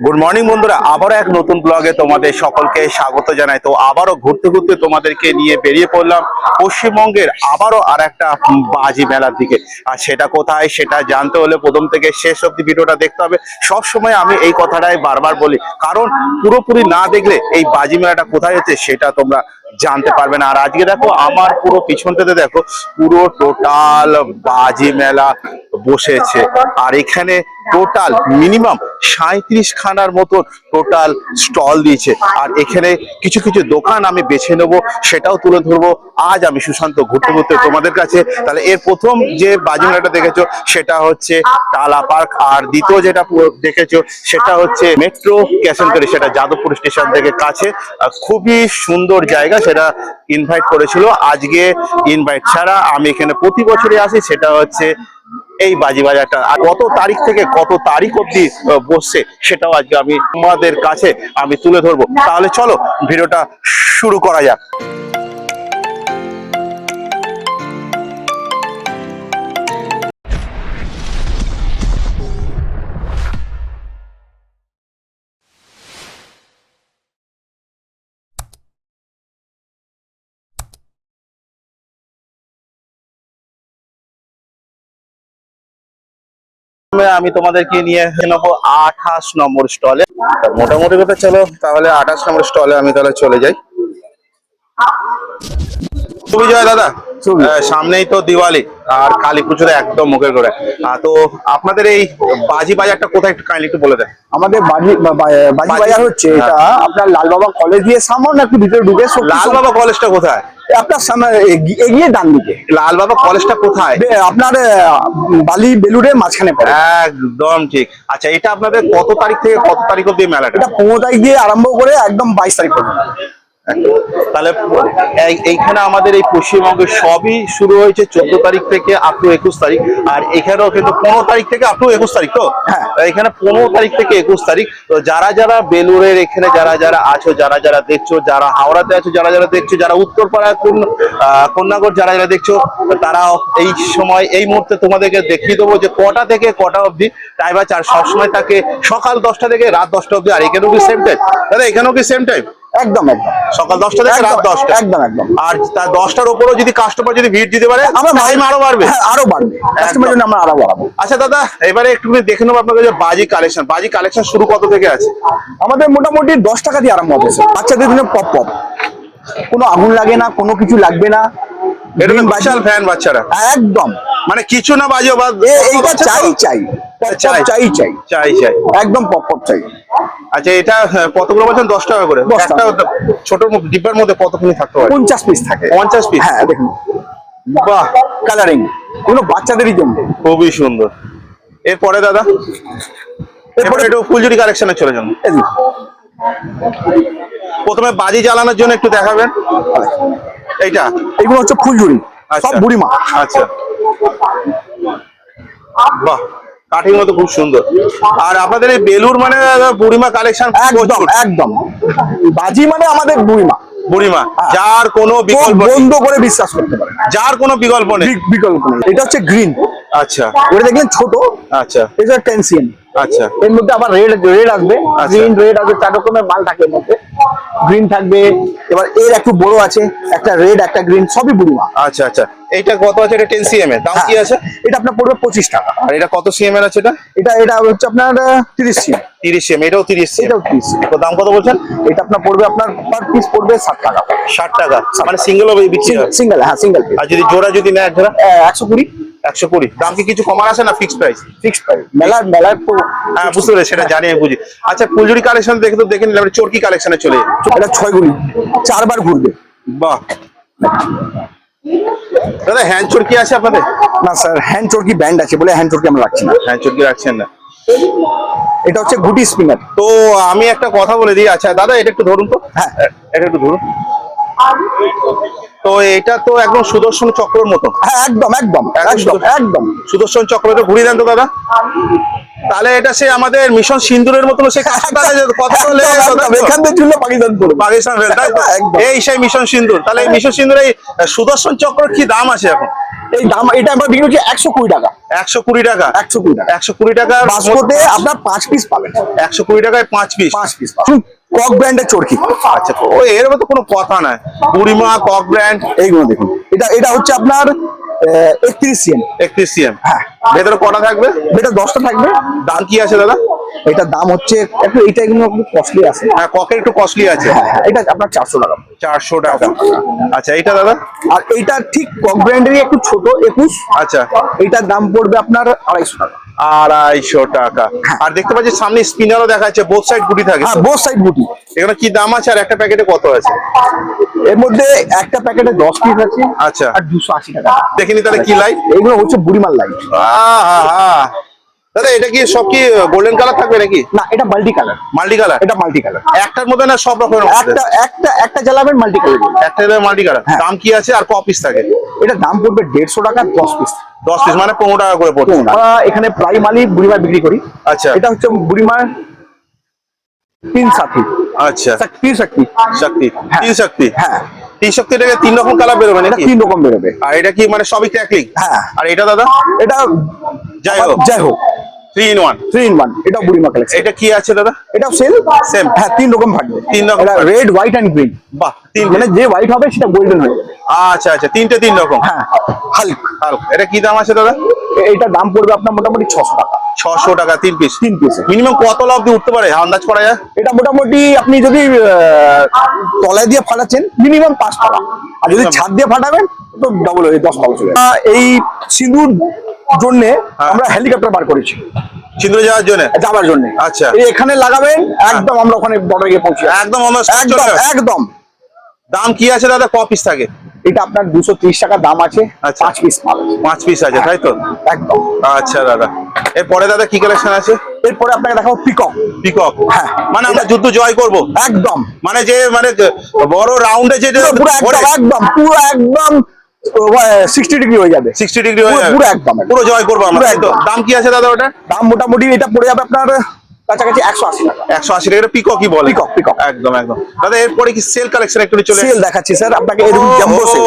Good morning বন্ধুরা। আবারও এক নতুন ব্লগে তোমাদের সকলকে স্বাগত জানাই। তো আবারও ঘুরতে ঘুরতে তোমাদেরকে নিয়ে বেরিয়ে পড়লাম পশ্চিমবঙ্গের আবারও আর একটা বাজি মেলার দিকে। আর সেটা কোথায় সেটা জানতে হলে প্রথম থেকে শেষ অব্দি ভিডিওটা দেখতে হবে। সব সময় আমি এই কথাটাই বারবার বলি। কারণ পুরোপুরি না দেখলে এই বাজি মেলাটা কোথায় হচ্ছে সেটা তোমরা জানতে পারবে না। আর আজকে দেখো, আমার পুরো পিছনটাতে দেখো, পুরো টোটাল বাজি মেলা বসেছে। আর এখানে টোটাল মিনিমাম সাঁত্রিশ খানার মতো টোটাল স্টল দিয়েছে। আর এখানে কিছু কিছু দোকান আমি বেছে নেব, সেটাও তুলে ধরবো। আজ আমি সুশান্ত ঘুরতে ঘুরতে তোমাদের কাছে, তাহলে এর প্রথম যে বাজি মেলাটা দেখেছ, সেটা হচ্ছে টালা পার্ক। আর দ্বিতীয় যেটা দেখেছ, সেটা হচ্ছে মেট্রো ক্যাসেন্টারি সেটা যাদবপুর স্টেশন থেকে কাছে। খুবই সুন্দর জায়গা। সেটা ইনভাইট করেছিল, আজকে ইনভাইট ছাড়া আমি এখানে প্রতি বছরে আসি, সেটা হচ্ছে এই বাজি বাজারটা আর কত তারিখ থেকে কত তারিখ অব্দি বসছে, সেটাও আজকে আমি তোমাদের কাছে আমি তুলে ধরবো। তাহলে চলো, ভিডিওটা শুরু করা যাক। প্রথমে আমি তোমাদেরকে নিয়ে নেব আঠাশ নম্বর স্টলে। মোটামুটি কথা চলো তাহলে আঠাশ নম্বর স্টলে আমি তাহলে চলে যাই। তুমি জয় দাদা সামনেই তো দিওয়ালি আর কালী পুজোর একদম মুখের করে তো আপনাদের এই বাজি বাজারটা কোথায় একটু কাইন্ডলি একটু বলে দেন। আমাদের বাজি বাজি বাজি- বাজার হচ্ছে হ্যাঁ। এটা আপনার লালবাবা কলেজ দিয়ে সামান্য একটু ভিতরে ঢুকে লাল বাবা কলেজটা কোথায়? আপনার সামনে এগি- এগিয়ে ডান দিকে। লাল বাবা কলেজটা কোথায়? আপনার বালি বেলুড়ের মাঝখানে পড়ে। একদম ঠিক। আচ্ছা এটা আপনাদের কত তারিখ থেকে কত তারিখ অব্দি মেলাটা? এটা পনেরো তারিখ দিয়ে আরম্ভ করে একদম বাইশ তারিখ পর্যন্ত। তাহলে এইখানে আমাদের এই পশ্চিমবঙ্গে সবই শুরু হয়েছে চোদ্দ তারিখ থেকে আপ টু একুশ তারিখ আর এখানেও কিন্তু পনেরো তারিখ থেকে আপ টু একুশ তারিখ তো? হ্যাঁ। এখানে পনেরো তারিখ থেকে একুশ তারিখ তো যারা যারা বেলুরের এখানে যারা যারা আছো যারা যারা দেখছ যারা হাওড়াতে আছো যারা যারা দেখছ যারা উত্তরপাড়া কন্যা- আহ, কন্যাগর যারা যারা দেখছ তারা এই সময় এই মুহূর্তে তোমাদেরকে দেখিয়ে দেবো যে কটা থেকে কটা অবধি টাইম আছে আর সবসময় থাকে সকাল দশটা থেকে রাত দশটা অবধি আর এখানেও কি সেম টাইম দাদা এখানেও কি সেম টাইম একদম একদম। সকাল দশটা থেকে রাত দশটা। একদম একদম। আর তার দশটার উপরেও যদি কাস্টমার যদি ভিড় দিতে পারে আমরা টাইম আরও বাড়বে। হ্যাঁ, আরও বাড়বে। কাস্টমার জন্য আমরা আরও বাড়াবো। আচ্ছা দাদা এবারে একটু দেখে নেব আপনাদের যে বাজি কালেকশন বাজি কালেকশন শুরু কত থেকে আছে? আমাদের মোটামুটি দশ টাকা দিয়ে আরম্ভ হতেছে বাচ্চাদের জন্য পপ পপ। কোনো আগুন লাগে না কোনো কিছু লাগবে না। এটা বিশাল ফ্যান বাচ্চারা। একদম। মানে কিছু না বাজিও বা এইটা চাই চাই। পপ পপ চাই। চাই চাই। চাই একদম চাই। আচ্ছা এটা হ্যাঁ, কতগুলো বলছেন? দশ টাকা করে। একটা ছোট ডিব্বার মধ্যে থাকতে পঞ্চাশ পিস থাকে। পঞ্চাশ পিস? হ্যাঁ দেখুন। বাহ। কালারিং বাচ্চাদেরই জন্য। খুবই সুন্দর। এরপরে দাদা? এরপরে একটু ফুলঝুরি কালেকশনে চলে যান। প্রথমে বাজি জ্বালানোর জন্য একটু দেখাবেন। এইটা? এগুলো হচ্ছে ফুলঝুরি। সব আচ্ছা। বুড়িমা। আচ্ছা। বাহ। কাঠির মতো খুব সুন্দর। আর আপনাদের এই বেলুর মানে বুড়িমা কালেকশন একদম একদম। বাজি মানে আমাদের বুড়িমা। বুড়িমা হ্যাঁ। যার কোনো বিকল্প বন্ধ করে বিশ্বাস করতে পারে। যার কোনো বিকল্প নেই। বিকল্প নেই। এটা হচ্ছে গ্রিন আচ্ছা। ওটা দেখলেন ছোট। আচ্ছা। এটা টেনসিয়ান আচ্ছা। এর মধ্যে আবার রেড রেড আসবে। আচ্ছা। গ্রিন রেড আসবে। চার রকমের মাল থাকে এর মধ্যে। গ্রিন থাকবে। এবার এর একটু বড় আছে একটা রেড একটা গ্রিন সবই বুড়িমা। আচ্ছা আচ্ছা। এইটা কত আছে? এটা টেন সিএম এর। দাম কি হ্যাঁ। আছে? এটা আপনার পড়বে পঁচিশ টাকা। আর এটা কত সিএম এর আছে এটা? এটা এটা হচ্ছে আপনার তিরিশ সিএম তিরিশ সিএম এটাও তিরিশ সিএম এটাও তিরিশ তো দাম কত বলছেন? এটা আপনার পড়বে আপনার পার পিস পড়বে ষাট টাকা। ষাট টাকা। মানে সিঙ্গেল হয়। সিঙ্গেল হ্যাঁ সিঙ্গেল আর যদি জোড়া যদি নেয় জোড়া একশো কুড়ি। একশো কুড়ি। দাম কি কিছু কমার আছে না ফিক্স প্রাইস ফিক্সড প্রাইস মেলার মেলার হ্যাঁ বুঝতে পেরেছি সেটা জানি আমি বুঝি। আচ্ছা ফুলঝুরি কালেকশন দেখে তো দেখে নিলাম চরকি কালেকশনে চলে এটা ছয় গুলি চারবার ঘুরবে। বাহ। দাদা হ্যান্ড চরকি আছে আপনাদের? না স্যার হ্যান্ড চরকি ব্যান্ড আছে বলে হ্যান্ড চরকি আমরা রাখছি না। হ্যান্ড চরকি রাখছেন না। এটা হচ্ছে গুটি স্পিনার তো আমি একটা কথা বলে দিই। আচ্ছা দাদা এটা একটু ধরুন তো। হ্যাঁ। এটা একটু ধরুন। তো এটা তো একদম সুদর্শন চক্রর মতো। হ্যাঁ একদম একদম একদম একদম শুধু- একদম। সুদর্শন ঘুরিয়ে দেন তো দাদা। তাহলে এটা সে আমাদের মিশন সিন্দুরের মতো সে কথা বলে একদম, একদম। এখান থেকে ঝুললে পাকিস্তান পড়বে পাকিস্তান রেল, তাই এই সেই মিশন সিন্দুর। তাহলে এই মিশন সিন্দুর এই সুদর্শন চক্র কি দাম আছে এখন? এই দাম এটা আমরা বিক্রি করছি একশো কুড়ি টাকা। একশো কুড়ি টাকা? একশো কুড়ি টাকা। একশো কুড়ি টাকা আপনার পাঁচ পিস পাবেন। একশো কুড়ি টাকায় পাঁচ পিস পাঁচ পিস কক ব্র্যান্ডের চরকি। আচ্ছা ও এর মতো কোনো কথা নয় বুড়িমা কক ব্র্যান্ড এইগুলো দেখুন। এটা এটা হচ্ছে আপনার একত্রিশ সিএম একত্রিশ সিএম হ্যাঁ। ভেতরে কটা থাকবে? এটা দশটা থাকবে। দাম কি আছে দাদা? এটার দাম হচ্ছে একটু এটা এগুলো একটু কস্টলি আছে। হ্যাঁ ককের একটু কস্টলি আছে। হ্যাঁ হ্যাঁ, এটা আপনার চারশো টাকা। চারশো টাকা। আচ্ছা এইটা দাদা? আর এইটা ঠিক কক ব্র্যান্ডেরই একটু ছোট একুশ। আচ্ছা। এইটার দাম পড়বে আপনার আড়াইশো টাকা। আড়াইশো টাকা। আর দেখতে পাচ্ছি সামনে স্পিনারও দেখা যাচ্ছে বোথ সাইড গুটি থাকে হ্যাঁ বোথ সাইড বুটি এখানে কি দাম আছে আর একটা প্যাকেটে কত আছে? এর মধ্যে একটা প্যাকেটে দশ পিস আছে আচ্ছা। আর দুশো আশি টাকা। দেখিনি তাহলে কি লাইট এইগুলো হচ্ছে বুড়িমাল লাইট দাদা এটা কি সব কি গোল্ডেন কালার থাকবে নাকি? না এটা মাল্টি কালার মাল্টি কালার এটা মাল্টি কালার একটার মধ্যে না সব রকমের একটা একটা একটা জ্বালাবেন মাল্টি কালার একটা মাল্টি কালার হ্যাঁ। দাম কি আছে আর ক পিস থাকে? এটা দাম পড়বে দেড়শো টাকা দশ পিস দশ পিস মানে পনেরো টাকা করে পড়ছে। আমরা এখানে প্রায় মালই বুড়িমার বিক্রি করি। আচ্ছা। এটা হচ্ছে বুড়িমার তিন সাথী। আচ্ছা। তিন শক্তি শক্তি হ্যাঁ। তিন শক্তি হ্যাঁ। তিন শক্তি থেকে তিন রকম কালার বেরোবে এটা তিন রকম বেরোবে। আর এটা কি মানে সবই ক্র্যাকলিং হ্যাঁ। আর এটা দাদা? এটা যাই হোক। যাই হোক। Three in one three in one এটা বুড়িমা কালেকশন এটা কি আছে দাদা? এটাও সেল Same. হ্যাঁ তিন রকম থাকবে তিন রকম রেড হোয়াইট গ্রিন বাহ তিন মানে যে হোয়াইট হবে সেটা গোল্ডেন হয়ে যাবে আচ্ছা আচ্ছা তিনটে তিন রকম। হ্যাঁ। হালক হালকা। এটা কি দাম আছে দাদা? এইটার দাম পড়বে আপনার মোটামুটি ছশো টাকা। ছশো টাকা তিন পিস তিন পিস মিনিমাম কত লাভ দিয়ে উঠতে পারে? আন্দাজ করা যায়? এটা মোটামুটি আপনি যদি তলায় দিয়ে ফাটাচ্ছেন মিনিমাম পাঁচ টাকা। আর যদি ছাদ দিয়ে ফাটাবেন তো ডবল হয়ে দশ টাকা চলে এই সিঁদুর জন্য হ্যাঁ। আমরা হেলিকপ্টার বার করেছি। যাওয়ার জন্য? আচ্ছা। এখানে লাগাবেন একদম আমরা ওখানে বর্ডারে গিয়ে পৌঁছে একদম একদম একদম। দাম কি আছে দাদা? ক পিস থাকে? এটা আপনার দুশো টাকা দাম আছে আচ্ছা। পাঁচ পিস মাল পাঁচ পিস আছে তাই তো? একদম। আচ্ছা দাদা। এরপরে দাদা কি কালেকশন আছে? এরপরে আপনাকে দেখাবো পিকক পিকক হ্যাঁ। মানে আমরা যুদ্ধ জয় করব? একদম। মানে যে মানে বড় রাউন্ডে যেটা পুরো একদম পুরো একদম। সিক্সটি ডিগ্রি হয়ে যাবে। সিক্সটি ডিগ্রি হয়ে যাবে। পুরো একদম। পুরো জয় করব আমরা। দাম কি আছে দাদা ওটা দাম মোটামুটি এটা পড়ে যাবে আপনার কাছাকাছি একশো আশি টাকা। একশো আশি টাকা পিককই বলে। Peacock, peacock। একদম একদম। দাদা এরপরে কি সেল কালেকশন একটু চলে সেল দেখাচ্ছি স্যার আপনাকে এরকম জাম্বো সেল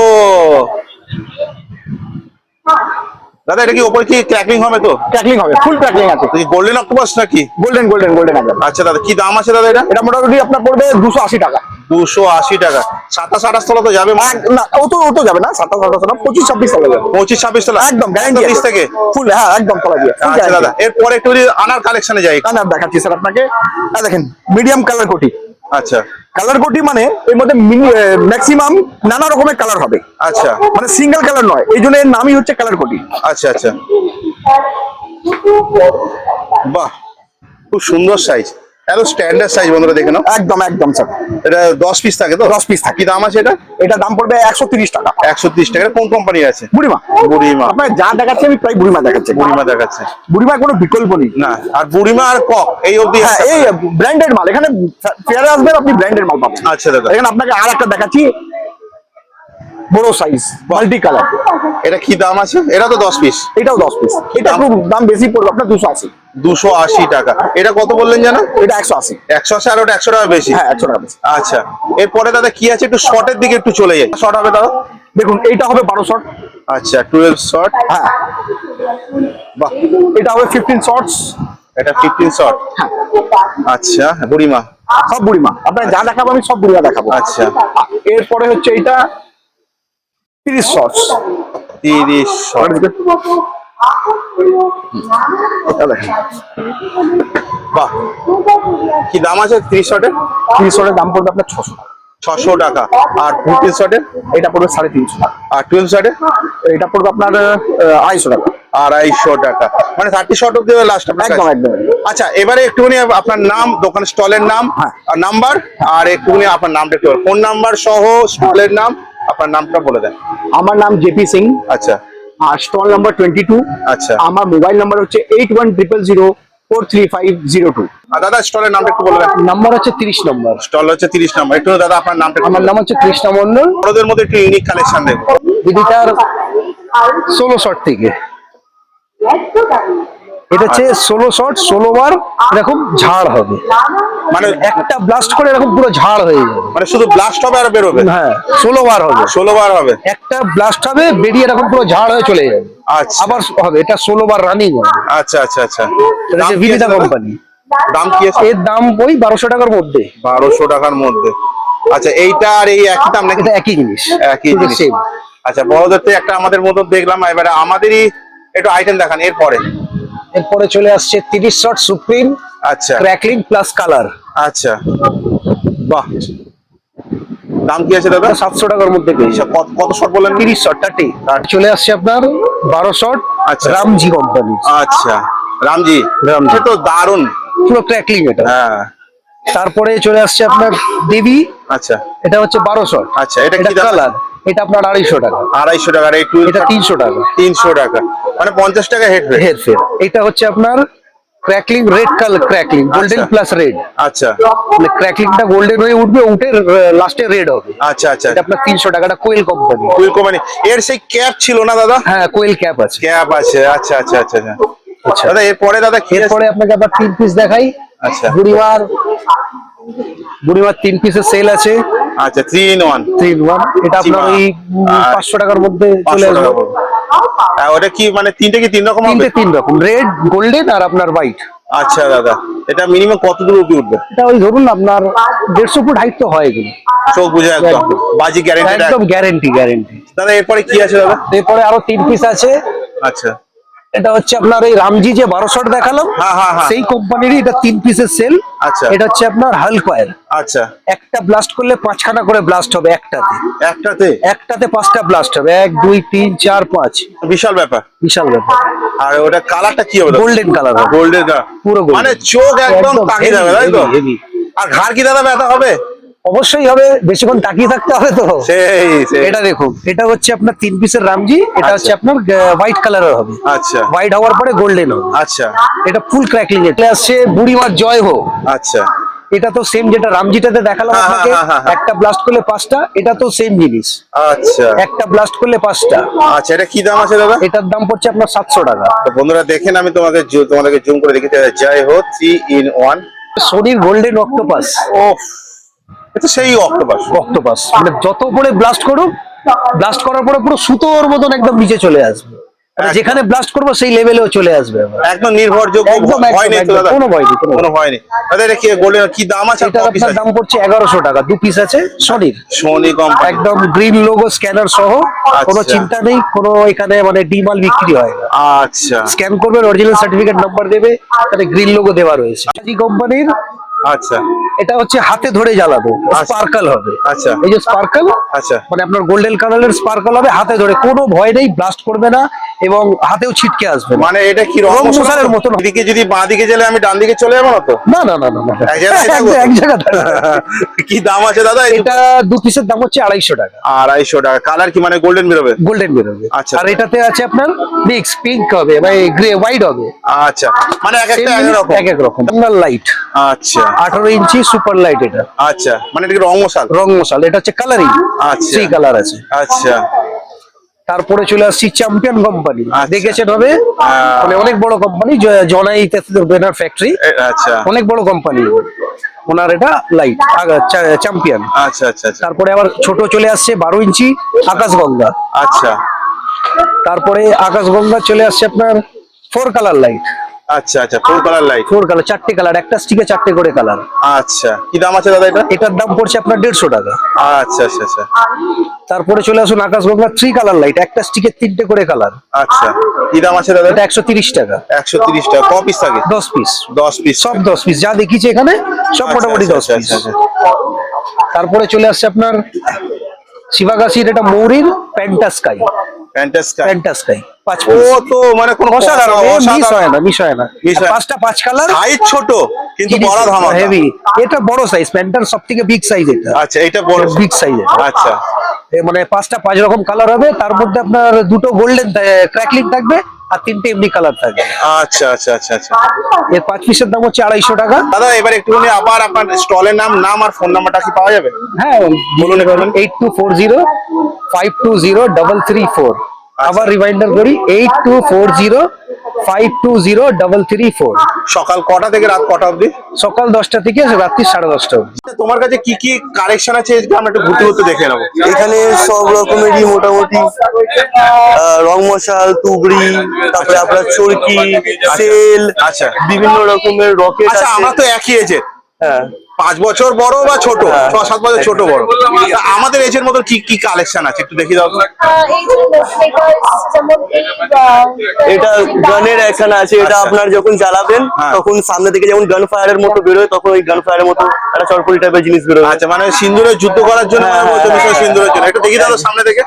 দাদা এটা কি ওপরে কি ক্র্যাকলিং হবে তো? ক্র্যাকলিং হবে ফুল ক্র্যাকলিং আছে। গোল্ডেন অক্টোপাস নাকি? গোল্ডেন গোল্ডেন গোল্ডেন আচ্ছা দাদা কি দাম আছে দাদা এটা? এটা মোটামুটি আপনার পড়বে দুশো আশি টাকা। দুশো আশি টাকা। সাতাশ আঠাশ তলা তো যাবে না ও তো ও তো যাবে না? সাতাশ আঠাশ না পঁচিশ ছাব্বিশ তলা যাবে। পঁচিশ ছাব্বিশ তলা? একদম গ্যারান্টি থেকে? ফুল হ্যাঁ একদম তলা দিয়ে আচ্ছা দাদা। এরপরে একটু যদি আনার কালেকশনে যাই কালার দেখাচ্ছি স্যার আপনাকে। হ্যাঁ দেখেন মিডিয়াম কালার কোটি। আচ্ছা। কালার কোটি মানে এর মধ্যে ম্যাক্সিমাম নানা রকমের কালার হবে। আচ্ছা। মানে সিঙ্গেল কালার নয় এই জন্য এর নামই হচ্ছে কালার কোটি। আচ্ছা আচ্ছা। বাহ খুব সুন্দর সাইজ এত স্ট্যান্ডার্ড সাইজ বন্ধুরা দেখে নাও। একদম একদম স্যার এটা দশ পিস থাকে তো? দশ পিস থাকে। কি দাম আছে এটা? এটা দাম পড়বে একশো তিরিশ টাকা। একশো ত্রিশ টাকা। কোন কোম্পানি আছে? বুড়িমা। বুড়িমা। আপনার যা দেখাচ্ছে আমি প্রায় বুড়িমা দেখাচ্ছি। বুড়িমা দেখাচ্ছে। বুড়িমার কোনো বিকল্প নেই। না আর বুড়িমা আর কক এই অবধি হ্যাঁ এই ব্র্যান্ডেড মাল। এখানে ফেয়ারে আসবেন আপনি ব্র্যান্ডেড মাল পাবেন। আচ্ছা দাদা। এখানে আপনাকে আর একটা দেখাচ্ছি। বড় সাইজ মাল্টি কালার এটা কি দাম আছে? এটা তো দশ পিস এটাও দশ পিস এটা দাম বেশি পড়বে আপনার দুশো আশি। দুশো আশি টাকা। এটা কত বললেন জানো এটা একশো আশি। একশো আশি আর ওটা একশো টাকা বেশি? হ্যাঁ একশো টাকা বেশি। আচ্ছা। এরপরে দাদা কি আছে? একটু শর্টের দিকে একটু চলে যাই। শর্ট হবে দাদা? দেখুন এইটা হবে বারো শর্ট আচ্ছা টুয়েলভ শর্ট হ্যাঁ। বাহ। এটা হবে ফিফটিন শর্টস এটা ফিফটিন শর্ট হ্যাঁ। আচ্ছা বুড়িমা। সব বুড়িমা। আপনার যা দেখাবো আমি সব বুড়িমা দেখাবো। আচ্ছা। এরপরে হচ্ছে এইটা তিরিশ শর্টস তিরিশ শর্ট বাহ কি দাম আছে তিরিশ শর্টের তিরিশ শর্টের দাম পড়বে আপনার ছশো ছশো টাকা। আর ফিফটিন শর্টের এটা পড়বে সাড়ে তিনশো টাকা। আর টুয়েলভ শর্টের এটা পড়বে আপনার আড়াইশো টাকা। আড়াইশো টাকা। মানে থার্টি অব্দি লাস্ট একদম একদম আচ্ছা এবারে একটুখানি আপনার নাম দোকান স্টলের নাম হ্যাঁ। আর নাম্বার আর একটুখানি আপনার নামটা একটু ফোন নাম্বার সহ স্টলের নাম আপনার নামটা বলে দেন। আমার নাম জেপি সিং। আচ্ছা। আর স্টল নাম্বার টোয়েন্টি টু আচ্ছা। আমার মোবাইল নাম্বার হচ্ছে eight one triple zero four three five zero two দাদা স্টলের নামটা একটু বলে দেন। নাম্বার হচ্ছে তিরিশ নম্বর স্টল হচ্ছে তিরিশ নম্বর একটু দাদা আপনার নামটা আমার নাম হচ্ছে কৃষ্ণা মন্ডল বড়দের মধ্যে একটু ইউনিক কালেকশন দেখব দিদিটার ষোলো শট থেকে। এটা হচ্ছে ষোলো শট ষোলো বার এরকম ঝাড় হবে। মানে একটা ব্লাস্ট করে এরকম পুরো ঝাড় হয়ে যাবে। মানে শুধু ব্লাস্ট হবে আর বেরোবে? হ্যাঁ ষোলো বার হবে। ষোলো বার হবে? একটা ব্লাস্ট হবে বেরিয়ে এরকম পুরো ঝাড় হয়ে চলে যাবে। আচ্ছা। আবার হবে এটা ষোলো বার রানিং আচ্ছা আচ্ছা আচ্ছা। দাদা? কোম্পানি দাম কি আছে? এর দাম ওই বারোশো টাকার মধ্যে। বারোশো টাকার মধ্যে। আচ্ছা এইটা আর এই একই দাম নাকি? একই জিনিস। একই জিনিস। আচ্ছা বড়দের তো একটা আমাদের মতো দেখলাম এবারে আমাদেরই একটু আইটেম দেখান এরপরে। এরপরে চলে আসছে তিরিশ শট সুপ্রিম আচ্ছা। ক্র্যাকলিং প্লাস কালার আচ্ছা। বাহ। দাম কি আছে দাদা? সাতশো টাকার মধ্যে পেয়েছে আচ্ছা, কত শট বললেন? তিরিশ শট থার্টি চলে আসছে আপনার বারো শট আচ্ছা। রামজি কোম্পানি আচ্ছা। রামজি রামজি। তো দারুণ। পুরো ক্র্যাকলিং এটা। হ্যাঁ। তারপরে চলে আসছে আপনার দেবী। আচ্ছা। এটা হচ্ছে বারো শট আচ্ছা, এটা কি কালার এটা আপনার আড়াইশো টাকা। আড়াইশো টুয়েলভ এটা তিনশো টাকা। তিনশো টাকা। মানে পঞ্চাশ টাকা হেড হেড হেরফের এটা হচ্ছে আপনার crackling red colour crackling golden. Plus red আচ্ছা। মানে ক্র্যাকলিংটা গোল্ডেন হয়ে উঠবে উঠে লাস্টে রেড হবে। আচ্ছা আচ্ছা। এটা আপনার তিনশো টাকাটা কোয়েল কোম্পানি কোয়েল কোম্পানি এর সেই ক্যাপ ছিল না দাদা? হ্যাঁ কোয়েল ক্যাপ আছে। ক্যাপ আছে আচ্ছা আচ্ছা আচ্ছা আচ্ছা। আচ্ছা। দাদা এরপরে দাদা? এরপরে আপনাকে আবার তিন পিস দেখাই। আচ্ছা। বুড়িমার বুড়িমার তিন পিসের সেল আছে। আচ্ছা three in one three one এটা আপনার ওই পাঁচশো টাকার মধ্যে চলে আসবে। ওটা কি মানে তিনটে কি তিন রকম তিনটে তিন রকম রেড গোল্ডেন আর আপনার হোয়াইট আচ্ছা দাদা এটা মিনিমাম কত দূর অব্দি উঠবে? এটা ওই ধরুন আপনার দেড়শো ফুট হাইট তো হয় এগুলো। চোখ বুঝে একদম একদম। বাজি গ্যারেন্টি একদম গ্যারেন্টি গ্যারেন্টি দাদা এরপরে কি আছে দাদা? এরপরে আরও তিন পিস আছে। আচ্ছা। এটা হচ্ছে আপনার এই রামজি যে বারো শট দেখালাম হ্যাঁ, হ্যাঁ, হ্যাঁ। সেই কোম্পানিরই এটা তিন পিসের সেল আচ্ছা। এটা হচ্ছে আপনার হালকয়ার আচ্ছা। একটা ব্লাস্ট করলে পাঁচখানা করে ব্লাস্ট হবে একটাতে। একটাতে? একটাতে পাঁচটা ব্লাস্ট হবে। এক দুই তিন চার পাঁচ। বিশাল ব্যাপার। বিশাল ব্যাপার। আর ওটা কালারটা কি হবে? গোল্ডেন কালার গোল্ডেন কালার পুরো। মানে চোখ একদম তাকিয়ে যাবে তাই তো। আর ঘাড় কি দাদা ব্যথা হবে? অবশ্যই হবে বেশিক্ষণ তাকিয়ে থাকতে হবে তো। এটা দেখুন এটা হচ্ছে আপনার তিন পিসের রামজি এটা আচ্ছা। হচ্ছে আপনার হোয়াইট কালারের হবে। আচ্ছা। হোয়াইট হওয়ার পরে গোল্ডেন হবে। আচ্ছা। এটা ফুল ক্র্যাকলিং এটা আসছে বুড়িমার জয় হোক। আচ্ছা। এটা তো সেম যেটা রামজিটাতে দেখালাম হ্যাঁ, আপনাকে হ্যাঁ, হ্যাঁ, হ্যাঁ। একটা ব্লাস্ট করলে পাঁচটা এটা তো সেম জিনিস। আচ্ছা। একটা ব্লাস্ট করলে পাঁচটা। আচ্ছা এটা কি দাম আছে দাদা? এটার দাম পড়ছে আপনার সাতশো টাকা। তো বন্ধুরা দেখেন আমি তোমাকে তোমাদেরকে জুম করে দেখে Jai Ho three in one সোনির golden octopus ও এটা সেই অক্টোপাস অক্টোপাস মানে যত পরে ব্লাস্ট করুক ব্লাস্ট করার পরে পুরো সুতোর মতন একদম নিচে চলে আসবে। মানে যেখানে ব্লাস্ট করব সেই লেভেলেও চলে আসবে একদম নির্ভরযোগ্য কোনো ভয় নেই, কোনো ভয় নেই। এটা কি গোল্ডেন কি দাম আছে এটার আপনার দাম পড়ছে এগারোশো টাকা দু পিস আছে সনির। সোনি কোম্পানি একদম গ্রিন লোগো স্ক্যানার সহ কোনো আচ্ছা। চিন্তা নেই কোনো এখানে মানে ডিমাল বিক্রি হয় আচ্ছা। স্ক্যান করবেন অরিজিনাল সার্টিফিকেট নাম্বার দেবে তাতে গ্রিন লোগো দেওয়া রয়েছে। কোম্পানির আচ্ছা। এটা হচ্ছে হাতে ধরে জ্বালাবো আচ্ছা। স্পার্কল হবে। আচ্ছা। এই যে স্পার্কল আচ্ছা। মানে আপনার গোল্ডেন কালারের স্পার্কল হবে হাতে ধরে। কোনো ভয় নেই ব্লাস্ট করবে না। এবং হাতেও ছিটকে আসবে মানে এটা কি রং রং মশলার মশলার মতন মতন। এদিকে যদি বাঁ দিকে গেলে আমি ডান দিকে চলে যাব না তো? না না না না না। এক কি দাম আছে দাদা? এটা দু পিসের দাম হচ্ছে আড়াইশো টাকা। আড়াইশো টাকা। কালার কি মানে গোল্ডেন বেরোবে? গোল্ডেন বেরোবে। আচ্ছা। আর এটাতে আছে আপনার মিক্স পিঙ্ক হবে বা গ্রে হোয়াইট হবে। আচ্ছা। মানে এক একটা এক রকম। এক এক রকম। আপনার লাইট আচ্ছা। আঠারো ইঞ্চি সুপার লাইট এটা। আচ্ছা। মানে এটা কি রং মশাল? রং মশাল। এটা হচ্ছে কালারিং আচ্ছা। থ্রি কালার আছে। আচ্ছা। তারপরে চলে আসছি চ্যাম্পিয়ন কোম্পানি। দেখেছেন হবে। মানে অনেক বড় কোম্পানি জনাই ব্যানার ফ্যাক্টরি আচ্ছা। অনেক বড় কোম্পানি ওনার এটা লাইট চ্যাম্পিয়ন আচ্ছা আচ্ছা আচ্ছা। তারপরে আবার ছোট চলে আসছে বারো ইঞ্চি আকাশগঙ্গা। আচ্ছা। তারপরে আকাশগঙ্গা চলে আসছে আপনার ফোর কালার লাইট আচ্ছা আচ্ছা কালার লাইট ফোর কালার চারটে কালার একটা স্টিকে চারটে করে কালার আচ্ছা কি দাম আছে দাদা এটা? এটার দাম পড়ছে আপনার দেড়শো টাকা। আচ্ছা আচ্ছা আচ্ছা। তারপরে চলে আসুন আকাশগঙ্গা থ্রি কালার লাইট একটা স্টিকে তিনটে করে কালার আচ্ছা কি দাম আছে দাদা? এটা একশো তিরিশ টাকা। একশো তিরিশ টাকা ক পিস থাকে? দশ পিস দশ পিস সব দশ পিস যা দেখিছি এখানে সব মোটামুটি দশ পিস তারপরে চলে আসছে আপনার শিবাগাছির এটা মৌরির প্যান্টাস্কাই ফ্যান্টাস্টিক পাঁচ ও তো মানে কোন অসাধারণ মিস হয় না মিস হয়। পাঁচটা পাঁচ কালার সাইজ ছোট কিন্তু বড় হেভি এটা বড় সাইজ প্যান্টার সব থেকে বিগ সাইজ এটা। আচ্ছা এটা বড় বিগ সাইজ আচ্ছা। মানে পাঁচটা পাঁচ রকম কালার হবে তার মধ্যে আপনার দুটো গোল্ডেন ক্র্যাকলিং থাকবে। আর তিনটে এমনি কালার থাকে আচ্ছা আচ্ছা আচ্ছা আচ্ছা। এর পাঁচ পিসের দাম হচ্ছে আড়াইশো টাকা। দাদা এবার একটুখানি আবার আপনার স্টলের নাম নাম আর ফোন নাম্বারটা কি পাওয়া যাবে? হ্যাঁ বলুন eight two four zero five two zero double three four আবার রিমাইন্ডার করি eight two four zero five two zero double three four সকাল কটা থেকে রাত কটা অবধি? সকাল দশটা থেকে রাত্রি সাড়ে দশটা অবধি। তোমার কাছে কি কি কালেকশন আছে? আমরা একটু ঘুরতে ঘুরতে দেখে নেব। এখানে সব রকমেরই মোটামুটি আহ, রং মশাল তুবড়ি তারপরে আপনার চরকি সেল আচ্ছা। বিভিন্ন রকমের রকেট আচ্ছা আছে। আমরা তো একই এজে হ্যাঁ। পাঁচ বছর বড় বা ছোট? হ্যাঁ। ছ সাত বছর ছোট বড়? তা আমাদের এজের মতো কি কি কালেকশন আছে? একটু দেখি দাও এটা গানের এখানে আছে এটা আচ্ছা। আপনার যখন জ্বালাবেন হ্যাঁ। তখন সামনে থেকে যেমন গান ফায়ারের মতো বেরোয় তখন ওই গান ফায়ারের মতো একটা চরপড়ি টাইপের জিনিস বেরোয়। আচ্ছা মানে সিন্দুরের যুদ্ধ করার জন্য হ্যাঁ, হ্যাঁ, হ্যাঁ। সিন্দুরের জন্য। একটু দেখি দাও সামনে থেকে।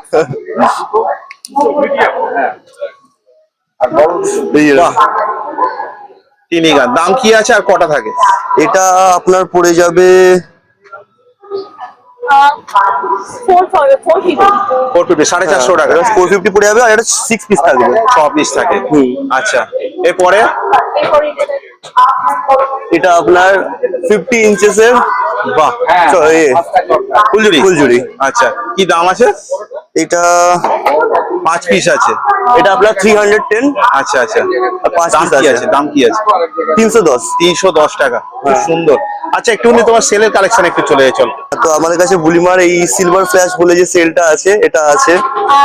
তিনি গান দাম কি আছে আর কটা থাকে? এটা আপনার পড়ে যাবে ফিফটি সাড়ে চারশো টাকা। ফোর ফিফটি পড়ে যাবে আর এটা সিক্স পিস থাকবে ছ পিস থাকে। হুম। আচ্ছা এরপরে? এটা- এটা আপনার ফিফটি ইঞ্চেসের বাহ ফুলঝুরি। ফুলঝুরি। আচ্ছা কি দাম আছে? এটা পাঁচ পিস আছে। এটা আপনার থ্রি হান্ড্রেড টেন আচ্ছা আচ্ছা। পাঁচ দাম কি আছে। দাম কি আছে? তিনশো দশ। তিনশো দশ টাকা। খুব হ্যাঁ। সুন্দর। আচ্ছা একটুখানি তোমার সেলের কালেকশন একটু চলে চল। তো আমাদের কাছে বুলিমার এই সিলভার ফ্ল্যাশ বলে যে সেলটা আছে এটা আছে।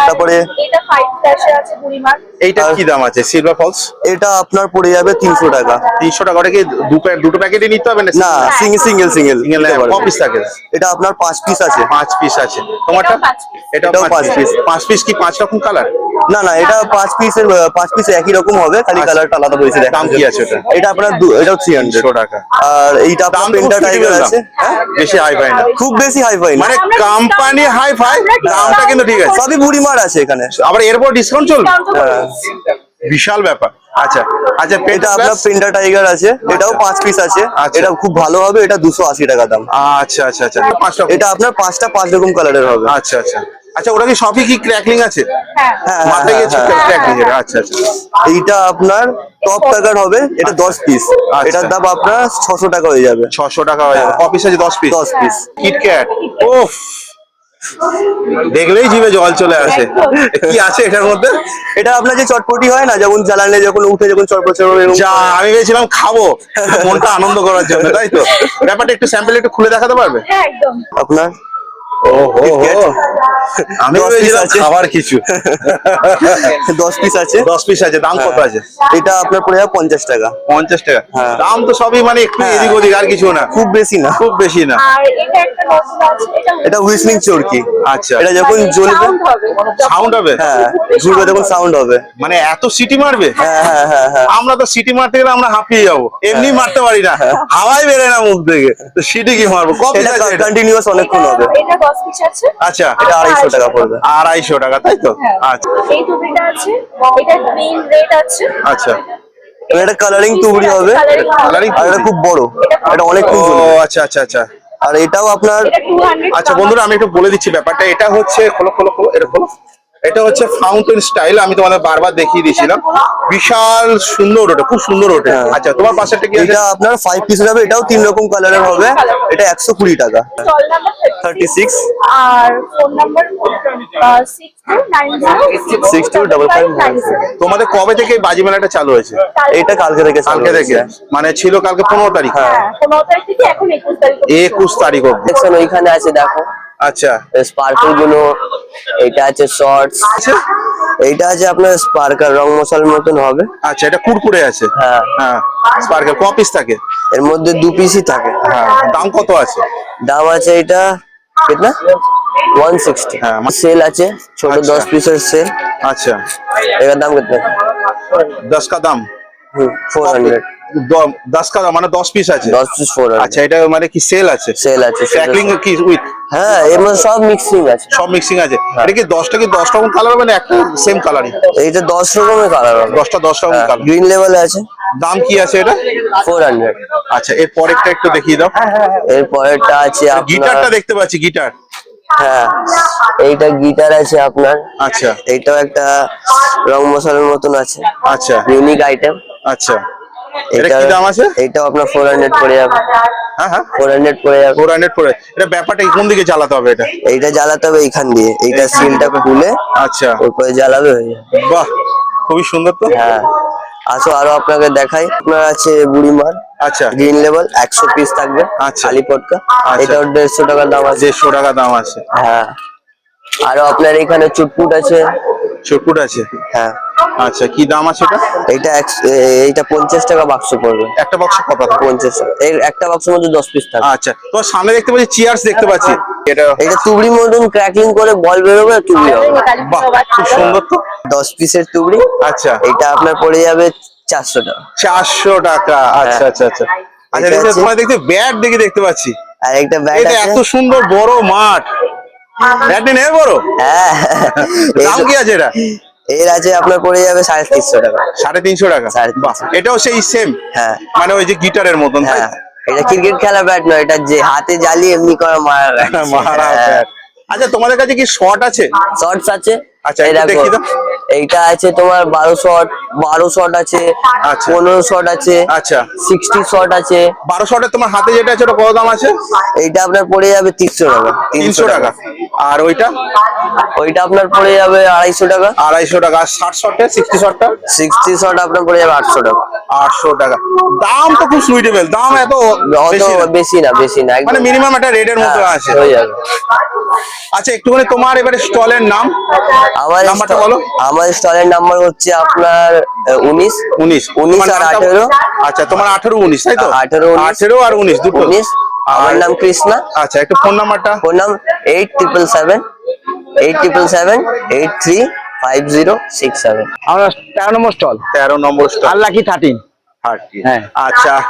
তারপরে এটা flash এ আছে বুড়িমার। এইটা কি দাম আছে? সিলভার ফলস এটা আপনার পড়ে যাবে তিনশো টাকা। তিনশো টাকা। ওটা কি দু প্যাক- দুটো প্যাকেটই নিতে হবে না না সিঙ্গেল সিঙ্গেল সিঙ্গেল সিঙ্গেল ক পিস থাকে? এটা আপনার পাঁচ পিস আছে। পাঁচ পিস আছে। তোমারটা? এটাও পাঁচ পাঁচ পিস piece। পাঁচ পিস কি পাঁচ রকম কালার না না এটা পাঁচ পিসের পাঁচ পিস একই রকম হবে খালি আচ্ছা। কালারটা আলাদা হয়েছে দাম কি আছে ওটা? এটা আপনার তিনশো টাকা। আর এইটা আপনার পেন্টা টাইগার আছে হ্যাঁ? বেশি হাই ফাই না। খুব বেশি হাই ফাই মানে কোম্পানি হাই ফাই দামটা কিন্তু ঠিক আছে। সবই বুড়িমার আছে এখানে। আবার এরপর ডিসকাউন্ট চলবে? হ্যাঁ। বিশাল ব্যাপার। আচ্ছা আচ্ছা এটা আপনার পেন্টা টাইগার আছে এটাও পাঁচ পিস আছে। আচ্ছা। এটা খুব ভালো হবে এটা দুশো আশি টাকা দাম। আচ্ছা আচ্ছা আচ্ছা এটা আপনার পাঁচটা পাঁচ রকম কালারের হবে। আচ্ছা আচ্ছা। আচ্ছা ওটা কি সবই কি ক্র্যাকলিং আছে? হ্যাঁ। হ্যাঁ, মাথায় গেছে ক্র্যাকলিং এটা আচ্ছা আচ্ছা। এইটা আপনার টপ টাকার হবে এটা দশ পিস আচ্ছা। এটার দাম আপনার ছশো টাকা হয়ে যাবে। ছশো টাকা হয়ে যাবে। হ্যাঁ। ক পিস আছে দশ পিস দশ পিস কিটক্যাট ওফ দেখলেই জিভে জল চলে আসে। কি আছে এটার মধ্যে? এটা আপনার যে চটপটি হয় না যেমন জ্বালানে যখন উঠে যখন চটপট চটপট যা আমি ভেবেছিলাম খাব। মনটা আনন্দ করার জন্য তাই তো? ব্যাপারটা একটু স্যাম্পল একটু খুলে দেখাতে পারবে? হ্যাঁ, একদম। আপনার? আমি। খাবার কিছু। দশ পিস আছে? দশ পিস আছে দাম কত আছে? এটা আপনার পড়ে যাবে পঞ্চাশ টাকা। পঞ্চাশ টাকা। হ্যাঁ। দাম তো সবই মানে একটু হ্যাঁ। এদিক ওদিক আর কিছু না। খুব বেশি না। খুব বেশি না। এটা একটা নতুন আছে, এটা এটা হুইসলিং চরকি। আচ্ছা। এটা যখন মানে জ্বলবে সাউন্ড হবে। হ্যাঁ তখন সাউন্ড হবে। মানে এত সিটি মারবে? হ্যাঁ হ্যাঁ হ্যাঁ হ্যাঁ। আমরা তো সিটি মারতে গেলে আমরা হাঁপিয়ে যাব। এমনি মারতে পারি না। হাওয়াই বেরোয় না মুখ থেকে। তো সিটি কি মারবো? কত এটা? কন্টিনিউয়াস অনেকক্ষণ হবে। এটা- এটা দশ পিস আছে? আচ্ছা এটা আড়াইশো টাকা পড়বে। আড়াইশো টাকা তাই তো? হ্যাঁ। আচ্ছা। এই টুপিটা আছে এটা গ্রিন রেড আছে। আচ্ছা। এটা কালারিং তুবড়ি হবে? কালারিং আর এটা খুব বড়। এটা অনেক ও আচ্ছা আচ্ছা আচ্ছা। আর এটাও আপনার আচ্ছা বন্ধুরা আমি একটু বলে দিচ্ছি ব্যাপারটা। এটা হচ্ছে খোলো খোলো খোলো এটা খোলো এটা হচ্ছে ফাউন্টেন স্টাইল আমি তোমাদের বারবার দেখিয়ে দিয়েছিলাম। বিশাল সুন্দর ওটা খুব সুন্দর ওটা। হ্যাঁ। আচ্ছা তোমার পাশেরটা কি এটা আপনার ফাইভ পিস হবে এটাও তিন রকম কালারের হবে। এটা একশো কুড়ি টাকা। থার্টি সিক্স আর ফোন নাম্বার তোমাদের কবে থেকে এই বাজি মেলাটা চালু হয়েছে? এটা কালকে থেকে কালকে থেকে? মানে ছিল কালকে পনেরো তারিখ। হ্যাঁ পনেরো তারিখ থেকে এখন একুশ তারিখ অব্দি ওইখানে আছে দেখো। আচ্ছা। স্পার্কেলগুলো এটা আছে শর্টস আচ্ছা। এইটা আছে আপনার স্পার্কার রং মশাল মতন হবে। আচ্ছা এটা কুরকুরে আছে। হ্যাঁ। হ্যাঁ স্পার্কেল ক পিস থাকে? এর মধ্যে দু পিসই থাকে। হ্যাঁ দাম কত আছে? দাম আছে এটা কিতনা? ওয়ান সিক্সটি হ্যাঁ, মা- সেল আছে ছোট আচ্ছা। দশ পিসের সেল আচ্ছা। এটার দাম কিতনা? দশ কা দাম ফোর হান্ড্রেড দ- দশ কা দাম মানে দশ পিস আছে। দশ পিস ফোর আচ্ছা এটা মানে কি সেল আছে? সেল আছে প্যাকিং কি উইথ হ্যাঁ এর মধ্যে সব মিক্সিং আছে। সব মিক্সিং আছে। এটা কি দশটা কি দশ রকম কালার হবে না একটা সেম কালারই এইটা দশ রকমের কালার হবে। দশটা দশ রকম কালার গ্রিন লেভেলে আছে। দাম কি আছে এটা? ফোর হান্ড্রেড আচ্ছা এর পরেরটা একটু দেখিয়ে দাও। এর পরেরটা আছে গিটারটা আপনার দেখতে পাচ্ছি গিটার হ্যাঁ এইটা গিটার আছে আপনার। আচ্ছা। এইটাও একটা রং মশলার মতন আছে। আচ্ছা। ইউনিক আইটেম আচ্ছা। এটা কি দাম আছে? এইটাও আপনার ফোর হান্ড্রেড পড়ে যাবে। হ্যাঁ হ্যাঁ। ফোর হান্ড্রেড পড়ে যাবে। ফোর হান্ড্রেড পরে এটা ব্যাপারটা কোন দিকে চালাতে হবে এটা? এইটা জ্বালাতে হবে এইখান দিয়ে। এইটা সিলটা খুলে আচ্ছা। ওপরে জ্বালাবে হয়ে যাবে। বাহ খুবই সুন্দর তো। হ্যাঁ। আসো আরও আপনাকে দেখাই। আপনার আছে বুড়ি মাল আচ্ছা। গ্রিন লেভেল একশো পিস থাকবে। আচ্ছা। খালি পটকা। আচ্ছা। এটাও দেড়শো টাকার দাম আছে। দেড়শো টাকা দাম আছে। হ্যাঁ। আরও আপনার এখানে চুটপুট আছে। চকুট আছে। হ্যাঁ। আচ্ছা কি দাম আছে এটা? এইটা একশ- এ- এইটা পঞ্চাশ টাকা বাক্স পড়বে। একটা বাক্স কত থাকে পঞ্চাশ টাকা। এর একটা বাক্সের মধ্যে দশ পিস থাকবে। আচ্ছা তোমার সামনে দেখতে পাচ্ছি চিয়ার্স দেখতে পাচ্ছি। এটা এটা তুবড়ি মতন ক্র্যাকলিং করে বল বেরোবে আর তুবড়ি হবে। খুব সুন্দর তো। দশ পিসের তুবড়ি। আচ্ছা। এটা আপনার পড়ে যাবে চারশো টাকা। চারশো টাকা। আচ্ছা আচ্ছা আচ্ছা। আচ্ছা এটা দেখতে আছে- তোমার দেখতে ব্যাট দেখে দেখতে পাচ্ছি। আর একটা ব্যাট এটা এত সুন্দর বড় মাঠ। ব্যাট নিয়ে বড়? হ্যাঁ। দাম কি আছে এটা? এর আছে আপনার পড়ে যাবে সাড়ে তিনশো টাকা। সাড়ে তিনশো টাকা। বাহ এটাও সেই সেম হ্যাঁ। মানে ওই যে গিটারের মতন হ্যাঁ এটা ক্রিকেট খেলা ব্যাট নয় এটা যে হাতে জ্বালিয়ে এমনি করে মারা মারা আচ্ছা তোমাদের কাছে কি শর্ট আছে? শর্টস আছে। আচ্ছা, একটু দেখো দাও। এইটা আছে তোমার বারো শট বারো শট আছে আচ্ছা। পনেরো শট আছে আচ্ছা। সিক্সটি শট আছে। বারো শর্টের তোমার হাতে যেটা আছে ওটা কত দাম আছে? এইটা আপনার পড়ে যাবে তিনশো টাকা। তিনশো টাকা। আর ওইটা? ওইটা আপনার পড়ে যাবে আড়াইশো টাকা। আড়াইশো টাকা। আর ষাট শর্টে সিক্সটি শর্টটা সিক্সটি শট আপনার পড়ে যাবে আটশো টাকা। আটশো টাকা। দাম তো খুব সুইটেবল দাম এত বেশি না। বেশি না মানে মিনিমাম একটা রেটের মতো হ্যাঁ, আছে। হয়ে যাবে। আচ্ছা একটুখানি তোমার এবারে স্টলের নাম। আমার নাম্বারটা বলো। আমার স্টলের নাম্বার হচ্ছে আপনার উনিশ। উনিশ। উনিশ আর আঠেরো। আচ্ছা তোমার আঠেরো উনিশ তাই তো? আঠেরো। আঠেরো আর উনিশ দুটো। উনিশ। আমার আর- নাম কৃষ্ণা। আচ্ছা একটু ফোন নাম্বারটা। ফোন নাম eight triple seven eight triple seven eight three five zero six seven. আমরা তেরো নম্বর স্টল। তেরো নম্বর স্টল। আল্লাকি থার্টিন। হ্যাঁ। আচ্ছা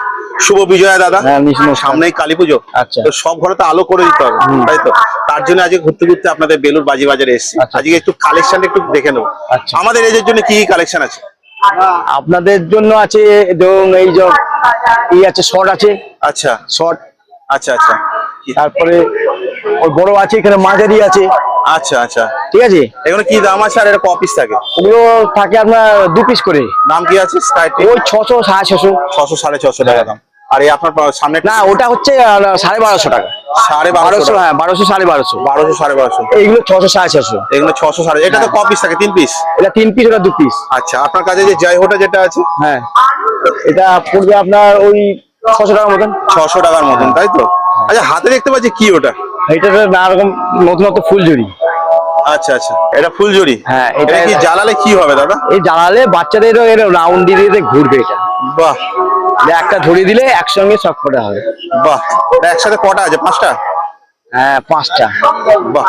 শুভ বিজয়া দাদা। হ্যাঁ, সামনেই কালী পুজো। আচ্ছা। তো সব ঘরে তো আলো করে দিতে হবে তাই তো? তার জন্য আজকে ঘুরতে ঘুরতে আপনাদের বেলুর বাজি বাজারে এসেছি। আচ্ছা। আজকে একটু কালেকশন একটু দেখে নেব। আচ্ছা। আমাদের এজের জন্য কি কি কালেকশন আছে? আপনাদের জন্য আছে ধরুন এই যে এই আছে শর্ট আছে। আচ্ছা। শর্ট আচ্ছা আচ্ছা। তারপরে ওই বড় আছে এখানে মাঝারি আছে। আচ্ছা আচ্ছা। ঠিক আছে? এগুলো কি দাম আছে আর এটা কপিস থাকে? ওগুলো থাকে আপনার দু পিস করে। নাম কি আছে? স্কাইটি ওই ছশো সাড়ে ছশো। ছশো সাড়ে ছশো টাকা দাম। আর এই আপনার সামনে না ওটা হচ্ছে সাড়ে বারোশো টাকা। সাড়ে বারোশো হ্যাঁ বারোশো সাড়ে বারোশো। বারোশো সাড়ে বারোশো। এইগুলো ছশো সাড়ে ছশো। এগুলো ছশো সাড়ে এটা তো কপিস থাকে? তিন পিস এটা তিন পিস ওটা দু পিস আচ্ছা আপনার কাছে যে জয় হোটা যেটা আছে? হ্যাঁ। এটা পড়বে আপনার ওই ছশো টাকার মতন? ছশো টাকার মতন তাই তো? আচ্ছা হাতে দেখতে পাচ্ছি কি ওটা? এইটা নানা রকম নতুন নতুন ফুলঝুরি। আচ্ছা আচ্ছা। এটা ফুলঝুরি? হ্যাঁ, এটা এটা- কি জ্বালালে কি হবে দাদা? এই জ্বালালে বাচ্চাদেরও এর রাউন্ড দিয়ে দিয়ে ঘুরবে এটা। বাহ। যে একটা ধরে দিলে একসঙ্গে সব কটা হবে। বাহ। এটা একসাথে কটা আছে পাঁচটা? হ্যাঁ পাঁচটা। বাহ।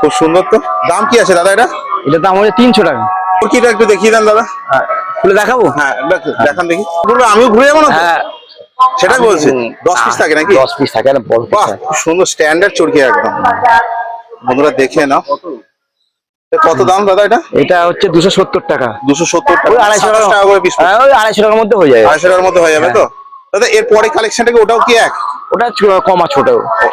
খুব সুন্দর তো। দাম কি আছে দাদা এটা? এটা দাম হচ্ছে তিনশো টাকা। ফুলকিটা একটু দেখিয়ে দেন দাদা। খুলে দেখাবো? হ্যাঁ দেখান দেখি। বলবে আমিও ঘুরে যাব না হ্যাঁ সেটাই বলছি। দশ পিস থাকে নাকি? দশ পিস থাকে একটা বড় সুন্দর স্ট্যান্ডার্ড চরকি একদম। বন্ধুরা দেখে নাও। কত দাম দাদা এটা? এটা হচ্ছে দুশো সত্তর টাকা। দুশো সত্তর টাকা। আড়াইশো টাকা করে পিস হ্যাঁ, ওই আড়াইশো টাকার মধ্যে হয়ে যায় আড়াইশো টাকার মধ্যে হয়ে যাবে তো? দাদা এর পরে কালেকশনটা কি ওটাও কি এক? ওটা কমা ছোট।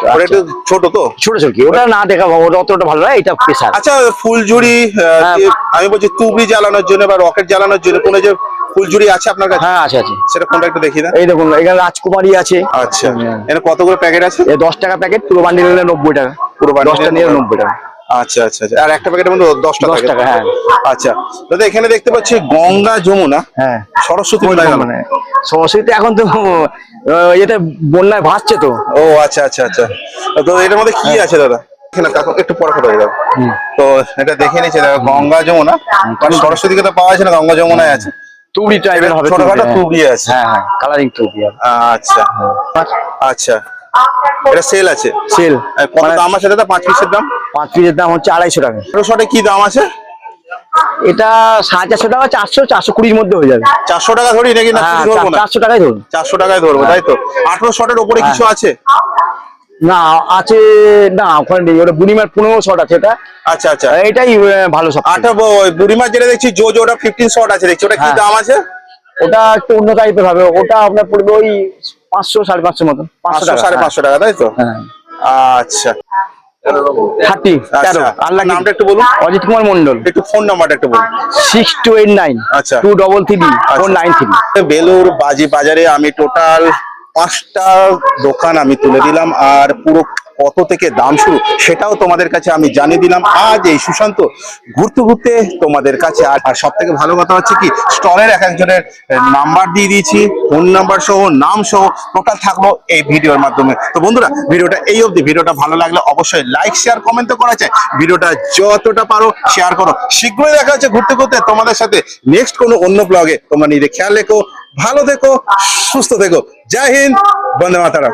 ওটা একটু ছোট তো? ছোট ছোট কি ওটা না দেখা ওটা অতটা ভালো নয় এটা প্রেসার আচ্ছা ফুলঝুরি হ্যাঁ। আমি বলছি তুবড়ি জ্বালানোর জন্য বা রকেট জ্বালানোর জন্য কোনো যে ফুলঝুরি আছে আপনার কাছে? হ্যাঁ আছে আছে। সেটা কোনটা একটু দেখিয়ে দেন। এই দেখুন এখানে রাজকুমারী আছে। আচ্ছা। এখানে কতগুলো প্যাকেট আছে? এই দশ টাকা প্যাকেট পুরো বান্ডিল নিলে নব্বই টাকা। পুরো bundle দশটা নিলে নিলে 90 নব্বই টাকা। আচ্ছা আচ্ছা আচ্ছা। আর একটা প্যাকেটের মধ্যে দশটা দশ থাকে টাকা, হ্যাঁ। আচ্ছা। দাদা এখানে দেখতে পাচ্ছি গঙ্গা যমুনা হ্যাঁ। সরস্বতী মানে? সমস্যাতে এখন তো ইয়েতে বন্যায় ভাসছে তো। ও আচ্ছা আচ্ছা আচ্ছা। তো এটার মধ্যে কি আছে দাদা? একটু পরে ফটো দাও তো এটা দেখে দেখো গঙ্গা যমুনা। মানে সরস্বতীকে তো পাওয়া যাচ্ছে না গঙ্গা যমুনায় আছে। তুবড়ি টাইপের হবে ছোটখাটো তুবড়ি, তুবড়ি আছে। হ্যাঁ হ্যাঁ কালারিং তুবড়ি আচ্ছা। আচ্ছা। এটা সেল আছে? সেল কত দাম আছে দাদা? পাঁচ পিসের দাম? পাঁচ পিসের দাম হচ্ছে আড়াইশো টাকা। ছোট শটে কি দাম আছে? এটা সাড়ে চারশো টাকা চারশো চারশো কুড়ির মধ্যে হয়ে যাবে। চারশো টাকা ধরি নাকি না হ্যাঁ চারশো টাকাই ধরুন চারশো টাকায় ধরবো তাই তো? আঠারো শটের ওপরে হ্যাঁ। কিছু আছে? না আছে না ওখানে নেই। ওটা বুড়িমার পনেরো শট আছে এটা। আচ্ছা আচ্ছা। এটাই ভালো সব আটা বুড়িমার যেটা দেখছি জো জো ওটা ফিফটিন শট আছে দেখছি। ওটা কি হ্যাঁ। দাম আছে? ওটা একটু অন্য টাইপের হবে। ওটা আপনার পড়বে ওই পাঁচশো সাড়ে পাঁচশো মতন। পাঁচশো সাড়ে হ্যাঁ। পাঁচশো টাকা তাই তো? হ্যাঁ আচ্ছা। থার্টি তেরো। আচ্ছা আল্লাহ নামটা একটু বলুন। অজিত কুমার মন্ডল একটু ফোন নাম্বারটা একটু বলুন। সিক্স টু এইট নাইন আচ্ছা। Two double three four nine three Belur বাজি বাজারে আমি টোটাল পাঁচটা দোকান আমি তুলে দিলাম আর পুরো কত থেকে দাম শুরু সেটাও তোমাদের কাছে আমি জানিয়ে দিলাম। আজ এই সুশান্ত ঘুরতে ঘুরতে তোমাদের কাছে আর সব থেকে ভালো কথা হচ্ছে কি, স্টলের এক একজনের নাম্বার দিয়ে দিয়েছি, ফোন নাম্বার সহ, নাম সহ, টোটাল থাকল এই ভিডিওর মাধ্যমে। তো বন্ধুরা, ভিডিওটা এই অবধি, ভিডিওটা ভালো লাগলে অবশ্যই লাইক, শেয়ার কমেন্ট তো করা চাই ভিডিওটা যতটা পারো শেয়ার করো। শীঘ্রই দেখা হচ্ছে ঘুরতে ঘুরতে তোমাদের সাথে নেক্সট কোনো অন্য ব্লগে তোমরা নিজে খেয়াল রেখো, ভালো থেকো, সুস্থ থেকো। জয় হিন্দ, বন্দে মাতারা